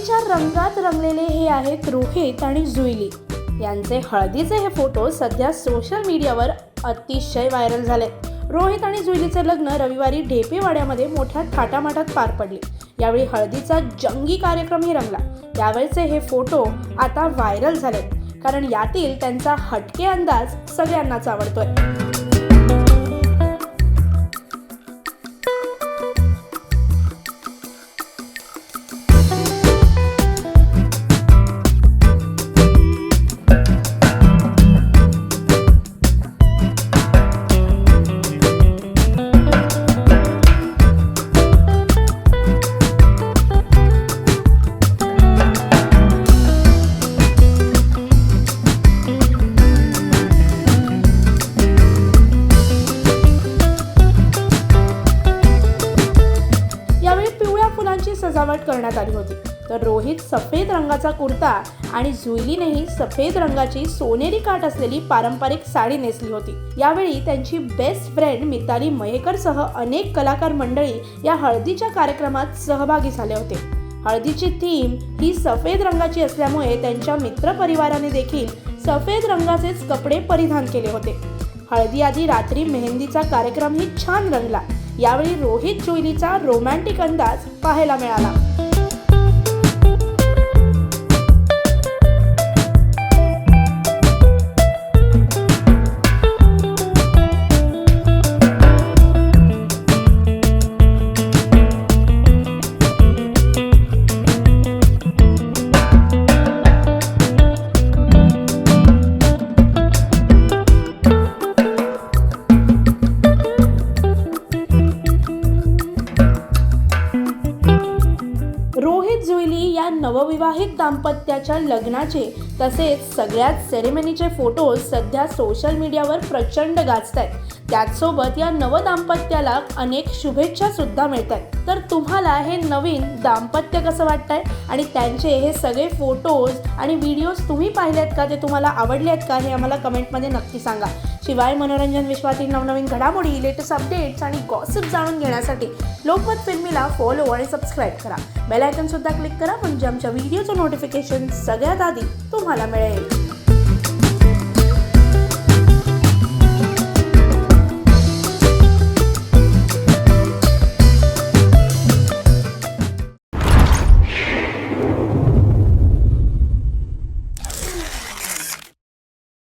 रंगात रंगलेले हे आहेत रोहित आणि जुईली. यांचे हळदीचे हे फोटो सध्या सोशल मीडियावर अतिशय व्हायरल झाले. रोहित आणि जुईलीचे लग्न रविवारी ढेपेवाड्यामध्ये मोठ्या थाटामाटात पार पडले. यावेळी हळदीचा जंगी कार्यक्रमही रंगला. यावेळचे हे फोटो आता व्हायरल झाले कारण यातील त्यांचा हटके अंदाज सगळ्यांनाच आवडतोय. सजावट करण्यात आली होती. तर रोहित सफेद रंगाचा कुर्ता आणि जुईलीनेही सफेद रंगाची सोनेरी काठ असलेली पारंपरिक साडी नेसली होती. यावेळी त्यांची बेस्ट फ्रेंड मिताली मयेकर सह अनेक कलाकार मंडळी या हळदीच्या कार्यक्रमात सहभागी झाले होते. हळदीची थीम ही सफेद रंगाची असल्यामुळे त्यांच्या मित्रपरिवाराने देखील सफेद रंगाचेच कपडे परिधान केले होते. हळदी आधी रात्री मेहंदीचा कार्यक्रमही छान रंगला. यावेळी रोहित जुईलीचा रोमॅन्टिक अंदाज पाहायला मिळाला. रोहित जुईली या नवविवाहित दाम्पत्याच्या लग्नाचे तसेच सगळ्याच सेरेमनीचे फोटो सध्या सोशल मीडियावर प्रचंड गाजत आहेत त्याचसोबत या नव दाम्पत्याला अनेक शुभेच्छा सुद्धा मिळत आहेत तर तुम्हाला हे नवीन दाम्पत्य कसं वाटतंय? आणि त्यांचे हे सगळे फोटोज आणि व्हिडिओज तुम्ही पाहिलेत का? ते तुम्हाला आवडले आहेत का? हे आम्हाला कमेंटमध्ये नक्की सांगा. शिवाय मनोरंजन विश्वातील नवनवीन घडामोडी लेटेस्ट अपडेट्स आणि गॉसिप जाणून घेण्यासाठी लोकमत फिल्मीला फॉलो आणि सबस्क्राईब करा. बेल आयकन सुद्धा क्लिक करा म्हणजे आमच्या व्हिडिओचं नोटिफिकेशन सगळ्यात आधी तुम्हाला मिळेल.